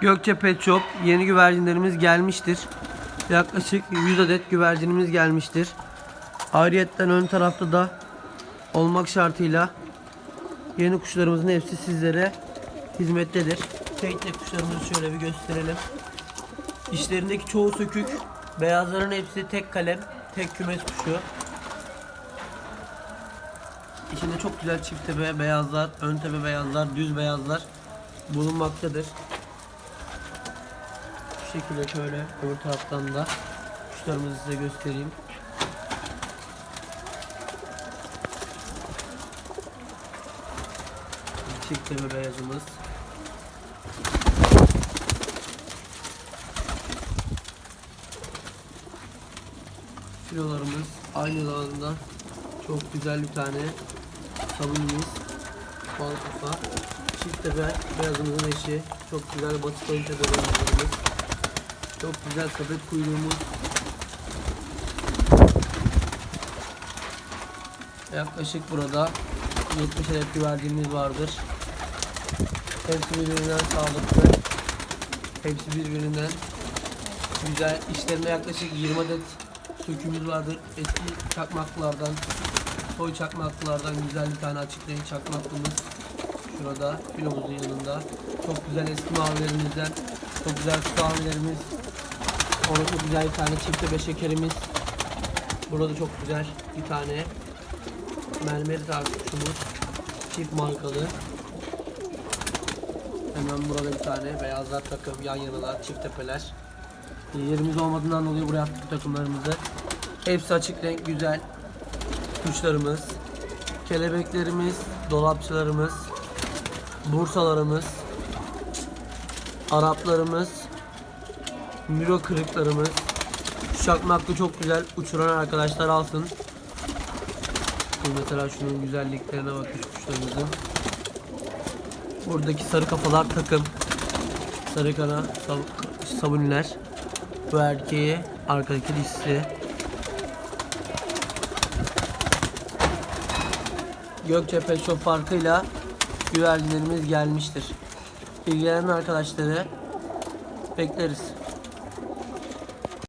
Gökçe Pet Shop yeni güvercinlerimiz gelmiştir. Yaklaşık 100 adet güvercinimiz gelmiştir. Ayrıyetten ön tarafta da olmak şartıyla yeni kuşlarımızın hepsi sizlere hizmettedir. Tek tek kuşlarımızı şöyle bir gösterelim. İşlerindeki çoğu sökük. Beyazların hepsi tek kalem, tek kümes kuşu. İçinde çok güzel çift tepe beyazlar, ön tepe beyazlar, düz beyazlar bulunmaktadır. Şekilde şöyle öbür taraftan da kuşlarımızı size göstereyim. Çift tepe beyazımız. Kilolarımız aynı zamanda çok güzel bir tane sabunumuz. Bal kafa. Çift tepe beyazımızın eşi. Çok güzel basit ön tepe beyazlarımız. Çok güzel sepet kuyruğumuz. Yaklaşık burada 70 adet güvercinimiz vardır. Hepsi birbirinden sağlıklı. Hepsi birbirinden güzel. İşlerinde yaklaşık 20 adet sökümüz vardır. Eski çakmaklardan, soy çakmaklardan güzel bir tane açık renk çakmaklımız. Şurada filomuzun yanında. Çok güzel eski mavilerimizden. Çok güzel su mavilerimiz. Orada güzel bir tane çift tepe şekerimiz. Burada çok güzel bir tane mermer tarzı kuşumuz. Çift markalı. Hemen burada bir tane beyazlar takım yan yanalar çift tepeler. Yerimiz olmadığından dolayı buraya attık takımlarımızı. Hepsi açık renk güzel. Kuşlarımız, kelebeklerimiz, dolapçılarımız, bursalarımız, Araplarımız, Miro kırıklarımız. Şu çakmaklı çok güzel uçuran arkadaşlar alsın. Bu mesela şunun güzelliklerine bakın kuşlarımızın. Buradaki sarı kafalar takım. Sarı kana sab- sabuniler. Bu erkeği arkadaki dişisi. Gökçe Pet Shop farkıyla güvercinlerimiz gelmiştir. İlgilenen arkadaşları bekleriz.